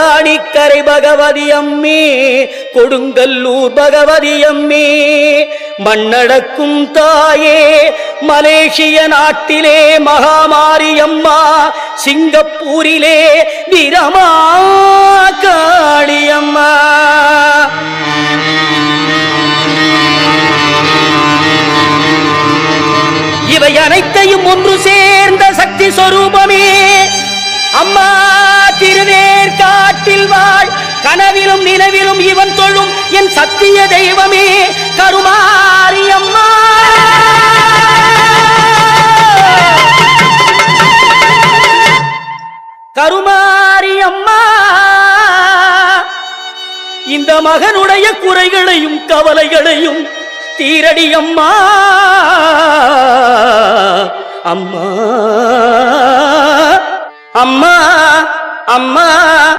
திருவாணிக்கரை பகவதி அம்மி கொடுங்கல்லூர் பகவதி அம்மி. மண்ணடக்கும் தாயே மலேசிய நாட்டிலே மகாமாரி அம்மா சிங்கப்பூரிலே வீரமா காளியம்மா. இவை அனைத்தையும் ஒன்று சேர்ந்த சக்தி சொரூபமே. அம்மா கனவிலும் நினைவிலும் இவன் தொழும் என் சத்திய தெய்வமே கருமாரியம்மா. கருமாரியம்மா. இந்த மகனுடைய குறைகளையும் கவலைகளையும் தீரடி அம்மா அம்மா. அம்மா. அம்மா.